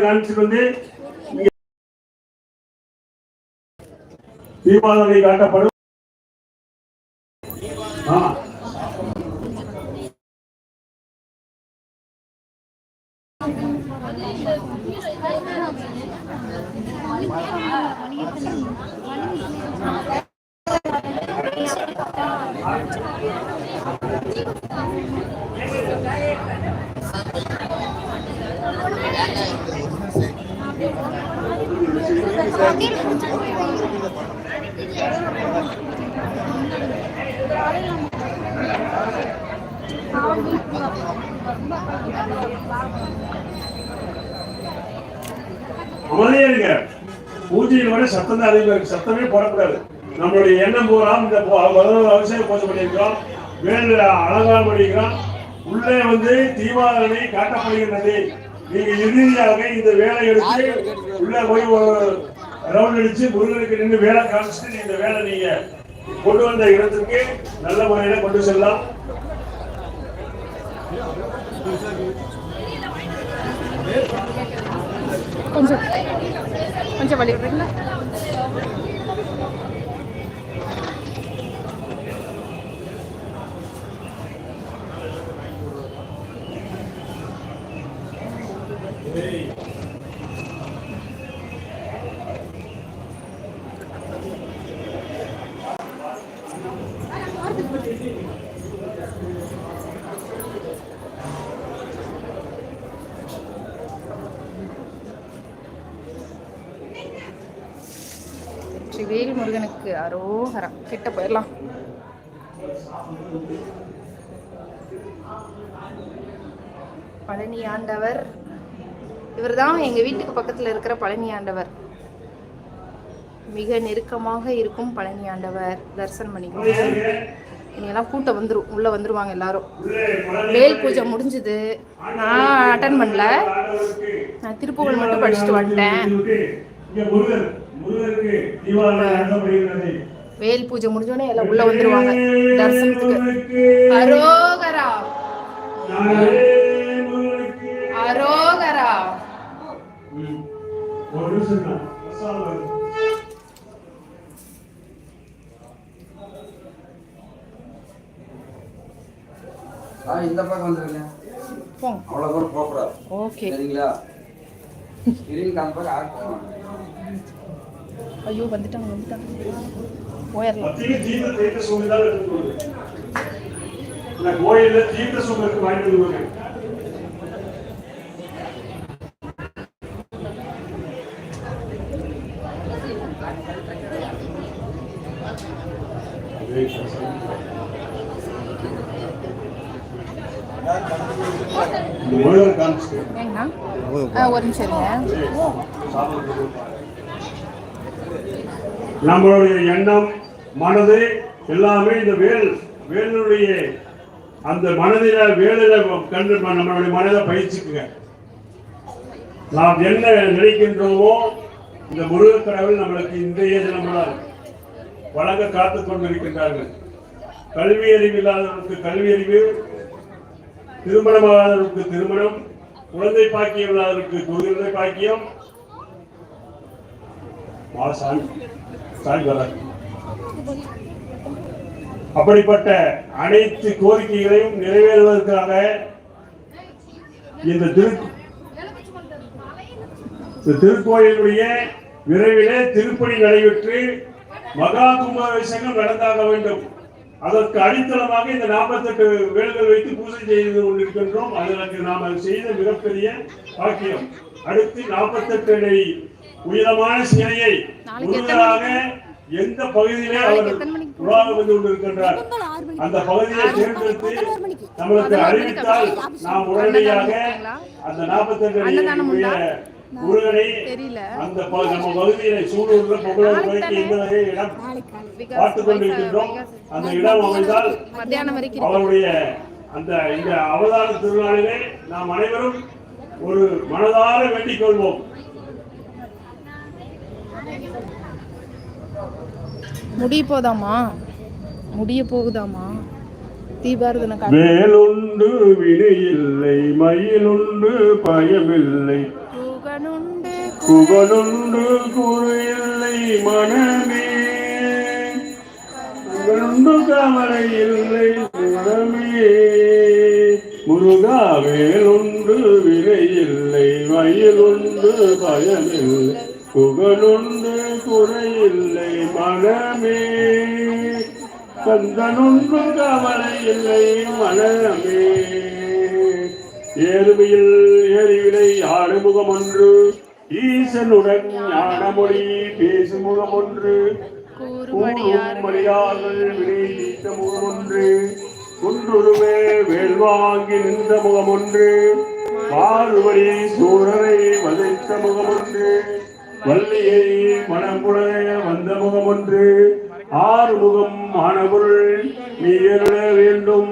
காமிச்சிட்டு வந்து தீபாவளி காட்டப்படும் ஆ. அமைதியா இருங்க. பூஜையில் விட சத்தம் தான் அதிகமாக இருக்கு. சத்தமே போடக்கூடாது. நம்மளுடைய எண்ணம் பூரா இந்த அவசியம் பூஜை பண்ணியிருக்கிறோம். வேல அலங்காரம் பண்ணியிருக்கிறோம். உள்ளே வந்து தீபாவளி காட்டப்படுகின்றது. நீங்க இறுதியாக இந்த வேலை எடுத்து உள்ள போய் ஒரு ரவுண்ட் அடிச்சு முருகனுக்கு நின்று வேலை காமிச்சிட்டு இந்த வேலை நீங்க கொண்டு வந்த இடத்துக்கு நல்ல முறையில கொண்டு செல்லலாம். கொஞ்சம் கொஞ்சம் வழி விடுறீங்களா ஸ்ரீ முருகனுக்கு அரோகரம். கிட்ட போயிடலாம். பழனி ஆண்டவர். இவர்தான் எங்க வீட்டுக்கு பக்கத்துல இருக்கிற பழனி ஆண்டவர். மிக நெருக்கமாக இருக்கும் பழனி ஆண்டவர். தரிசனம் பண்ணிக்கோங்க. இனியெல்லாம் கூட்டம் வந்துடும் உள்ள வந்துருவாங்க எல்லாரும். வேல் பூஜை முடிஞ்சுது. நான் அட்டன் பண்ணல. நான் திருப்புகழ் மட்டும் படிச்சுட்டு வந்துட்டேன். இங்க முருகர் முருகருக்கு தீபாவளி நடத்தப்படுகிறது வேல் பூஜை முடிஞ்சோடனே எல்லாம் உள்ள வந்துருவாங்க. தரிசனத்துக்கு. அரோகரா. அரோகரா. இந்த பக்கம் வந்துருங்க. போங்க. அவ்வளோ தூரம் போகக்கூடாது. ஓகே. சரிங்களா? இருங்க அந்த பக்கம் ஆட் பண்ணுவாங்க ஐயோ வந்துட்டாங்க வந்துட்டாங்க. போயிடலாம் கோயில்ல தீர்த்த வாங்கிட்டு வருவாங்க ஆ ஒரு நிமிஷம் இருங்க. நம்மளுடைய எண்ணம் மனது எல்லாமே இந்த வேல் வேலுடைய அந்த மனதில வேலையில கண்டு நம்மளுடைய மனதை பயிற்சிக்குங்க. நாம் என்ன நினைக்கின்றோமோ இந்த முருகக் கடவுள் நம்மளுக்கு இன்றைய தினமுடன் வழங்க காத்து கொண்டிருக்கின்றார்கள். கல்வி அறிவு இல்லாதவர்களுக்கு கல்வி அறிவு திருமணமாகாதவர்களுக்கு திருமணம் குழந்தை பாக்கியம் இல்லாதவர்களுக்கு குழந்தை பாக்கியம் வா சாமி சாமி அப்படிப்பட்ட அனைத்து கோரிக்கைகளையும் நிறைவேறுவதற்காக இந்த திரு திருக்கோயிலுடைய விரைவிலே திருப்பணி நடைபெற்று மகா கும்பாபிஷேகம் நடந்தாக வேண்டும். அதற்கு அடித்தளமாக இந்த நாற்பத்தெட்டு வேல்கள் வைத்து பூஜை செய்து கொண்டிருக்கின்றோம். அதற்கு நாம் செய்த மிகப்பெரிய பாக்கியம். அடுத்து நாற்பத்தெட்டு அடி உயரமான சிலையை முழுமையாக எந்த பகுதியிலே அவர் உலாவ வந்து கொண்டிருக்கின்றார்? அந்த பகுதியை தேர்ந்தெடுத்து நம்மளுக்கு அறிவித்தால் நாம் உடனடியாக அந்த அன்னதானம் உண்டா? முருகனை அந்த நம்ம பகுதியில சூழூர்ல பொங்கல் முறைக்கு எந்த வகை இடம் பார்த்துக் கொண்டிருக்கின்றோம். அந்த இடம் அமைந்தால். அவருடைய அந்த இந்த அவதார திருநாளிலே நாம் அனைவரும் ஒரு மனதார வேண்டிக் கொள்வோம். முடிய போதாமா? முடிய போகுதாமா? தீபாரதனை வேலுண்டு வினை இல்லை மயிலுண்டு பயமில்லை. குகனுண்டு புகழுண்டு குறையில்லை மனமே. புகழுண்டு கவலை இல்லை மனமே. முருகா வேலுண்டு வினையில்லை வயலுண்டு பயமில்லை. புகழுண்டு குறையில்லை மனமே. கந்தனுண்டு கவலை இல்லை மனமே. ஏறுமையில் ஏறிவிலை ஆறுமுகம் ஒன்று. ஈசனுடன் ஞானமொழி பேசும் முகம் ஒன்று. கூறுமடியார்கள் வினை நீத்த முகம் ஒன்று. குன்றுருவே வேல் வாங்கி நின்ற முகம் ஒன்று. பாடுபடி சூரரை வதைத்த முகம் ஒன்று. வள்ளியை மனமுடைய வந்த முகம் ஒன்று ஆறு முகம் ஆனபொருள் நீ அருள வேண்டும்.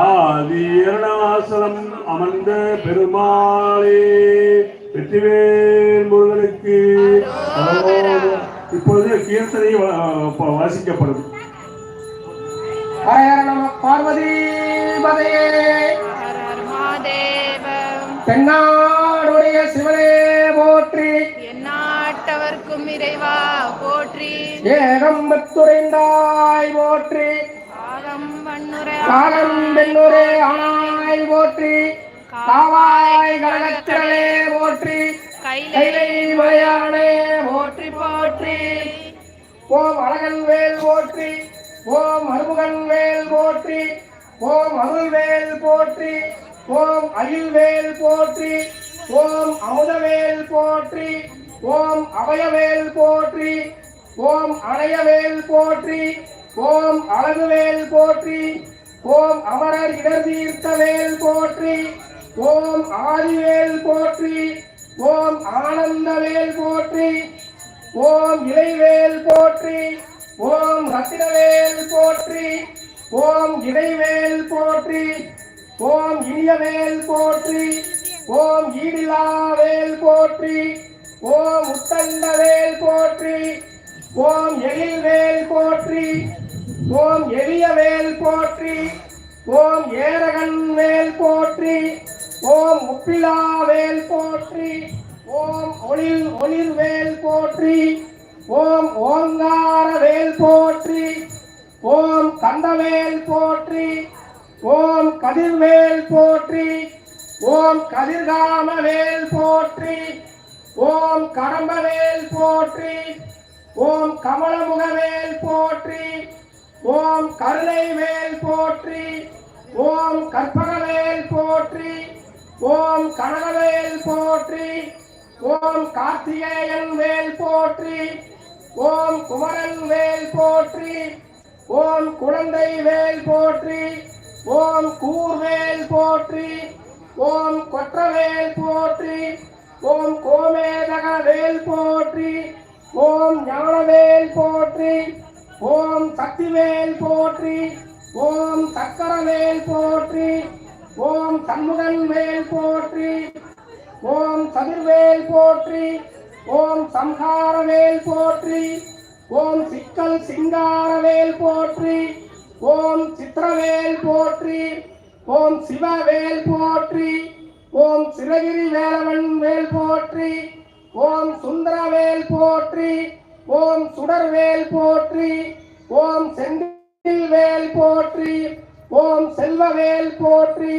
ஆதி அருணாசலம் அமர்ந்த பெருமாளே வெற்றிவேல் முருகனுக்கு. இப்பொழுது கீர்த்தனை வாசிக்கப்படும். பார்வதி தென்னாடுடைய சிவனே போற்றி. எந்நாட்டவர்க்கும் இறைவா போற்றி. ஏகம்பத்துரைந்தாய் போற்றி. ஆகம் வன்னுரை காலம் பெண்ணுரே ஆனாய் போற்றி. காவாய் கழகத்திரளே போற்றி. கைலை மலையானே போற்றி போற்றி. ஓம் அழகன் வேல் போற்றி. ஓம் அருமுகன் வேல் போற்றி. ஓம் அருள்வேல் போற்றி. ஓம் அயில்வேல் போற்றி. ஓம் அமுதவேல் போற்றி. ஓம் அபயவேல் போற்றி ஓம் அணையவேல் போற்றி ஓம் அழகுவேல் போற்றி ஓம் அமரர் இடர் தீர்த்த வேல் போற்றி ஓம் ஆதிவேல் போற்றி ஓம் ஆனந்தவேல் போற்றி ஓம் இலைவேல் போற்றி ஓம் ரத்தினவேல் போற்றி ஓம் இடைவேல் போற்றி ஓம் இனியவேல் போற்றி ஓம் ஈடிலாவேல் போற்றி ஓம் உத்தண்டவேல் போற்றி ஓம் எழில்வேல் போற்றி ஓம் எளியவேல் போற்றி ஓம் ஏரகன் வேல் போற்றி ஓம் முப்பிலா வேல் போற்றி ஓம் ஒளிர் வேல் போற்றி ஓம் ஓங்கார வேல் போற்றி ஓம் கந்தவேல் போற்றி ஓம் கதிர்வேல் போற்றி ஓம் கதிர்காம வேல் போற்றி ஓம் கடம்பவேல் போற்றி ஓம் கமலமுகவேல் போற்றி ஓம் கருணை வேல் போற்றி ஓம் கற்பகவேல் போற்றி ஓம் கனகவேல் போற்றி ஓம் கார்த்திகேயன் வேல் போற்றி ஓம் குமரன் வேல் போற்றி ஓம் குழந்தை வேல் போற்றி ஓம் கூர்வேல் போற்றி ஓம் கொற்றவேல் போற்றி ஓம் கோமேதக வேல் போற்றி ஓம் ஞானவேல் போற்றி ஓம் சக்திவேல் போற்றி ஓம் சக்கரவேல் போற்றி ஓம் சண்முகன் வேல் போற்றி ஓம் சதுர்வேல் போற்றி ஓம் சம்ஹாரவேல் போற்றி ஓம் சிக்கல் சிங்காரவேல் போற்றி ஓம் சித்திரவேல் போற்றி ஓம் சிவவேல் போற்றி ஓம் சிவகிரி வேலவன் வேல் போற்றி ஓம் சுந்தரவேல் போற்றி ஓம் சுடர்வேல் போற்றி ஓம் செந்தில் வேல் போற்றி ஓம் செல்வவேல் போற்றி.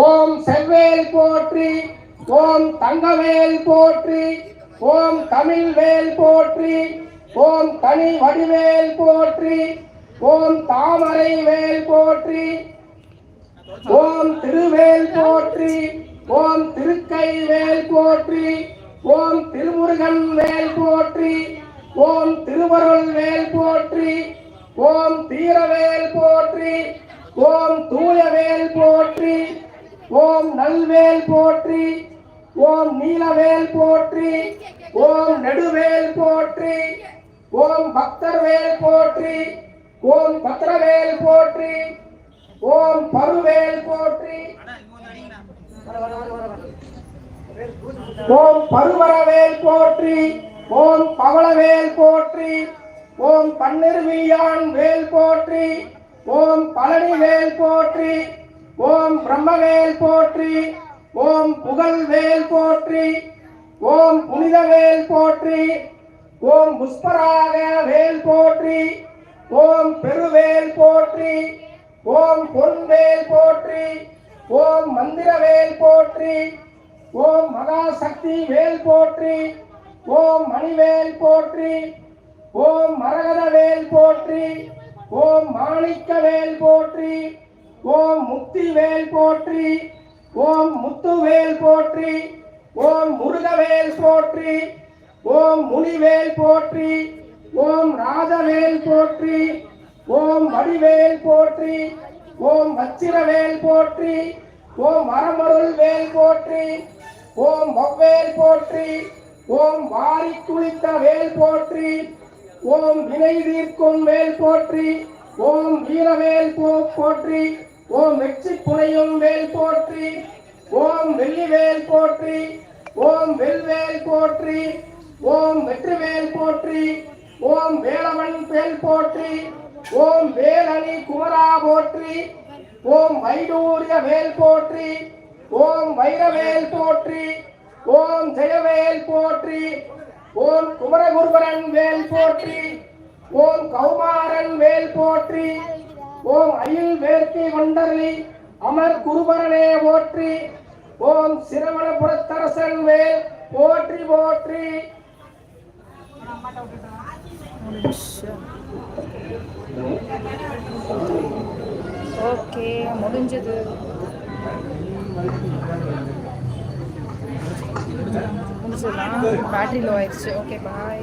ஓம் செவ்வேல் போற்றி ஓம் தங்கவேல் போற்றி ஓம் தமிழ் வேல் போற்றி ஓம் தனி வடிவேல் போற்றி ஓம் தாமரை வேல் போற்றி ஓம் திருவேல் போற்றி ஓம் திருக்கை வேல் போற்றி ஓம் திருமுருகன் வேல் போற்றி ஓம் திருவருள் வேல் போற்றி ஓம் தீரவேல் போற்றி ஓம் தூயவேல் போற்றி ஓம் நல்வேல் போற்றி ஓம் நீலவேல் போற்றி ஓம் நெடுவேல் போற்றி ஓம் பக்தர்வேல் போற்றி ஓம் பத்ரவேல் போற்றி ஓம் பருவேல் போற்றி. ஓம் பருவரவேல் போற்றி. ஓம் பவளவேல் போற்றி. ஓம் பன்னிருவியான் வேல் போற்றி. ஓம் பழனி வேல் போற்றி. ஓம் பிரம்மவேல் போற்றி. ஓம் புகழ்வேல் போற்றி. ஓம் புனிதவேல் போற்றி. ஓம் புஷ்பராக வேல் போற்றி. ஓம் பெருவேல் போற்றி. ஓம் பொன்வேல் போற்றி ஓம் மந்திரவேல் போற்றி ஓம் மகாசக்தி வேல் போற்றி ஓம் மணிவேல் போற்றி ஓம் மரகதவேல் போற்றி ஓம் மாணிக்கவேல் போற்றி ஓம் முக்திவேல் போற்றி ஓம் முத்துவேல் போற்றி ஓம் முருகவேல் போற்றி ஓம் முனிவேல் போற்றி ஓம் ராஜவேல் போற்றி ஓம் வடிவேல் போற்றி ஓம் வச்சிரவேல் போற்றி ஓம் மரமருள் வேல் போற்றி ஓம் மொவ்வேல் போற்றி ஓம் வாரி துளித்த வேல் போற்றி ஓம் வினை தீர்க்கும் வேல் போற்றி ஓம் வீரவேல் போற்றி ஓம் வெற்றி புனையும் வேல் போற்றி ஓம் வெள்ளிவேல் போற்றி ஓம் வெல்வேல் போற்றி ஓம் வெற்றிவேல் போற்றி ஓம் வேலவன் பேல் போற்றி ஓம் வேலணி குமரா போற்றி ஓம் வைடூரிய வேல் போற்றி ஓம் வைரவேல் போற்றி ஓம் ஜெயவேல் போற்றி ஓம் குமரகுருபரன் வேல் போற்றி ஓம் கௌமாரன் வேல் போற்றி ஓம் அயில் வேர்க்கை வண்டர்லி அமர் குருபரனே போற்றி ஓம் சிரவணபுரத்தரசன் வேல் போற்றி போற்றி. ஓகே முடிஞ்சது. முடிஞ்சதுலாம் பேட்டரி லோ ஆயிடுச்சு. Okay bye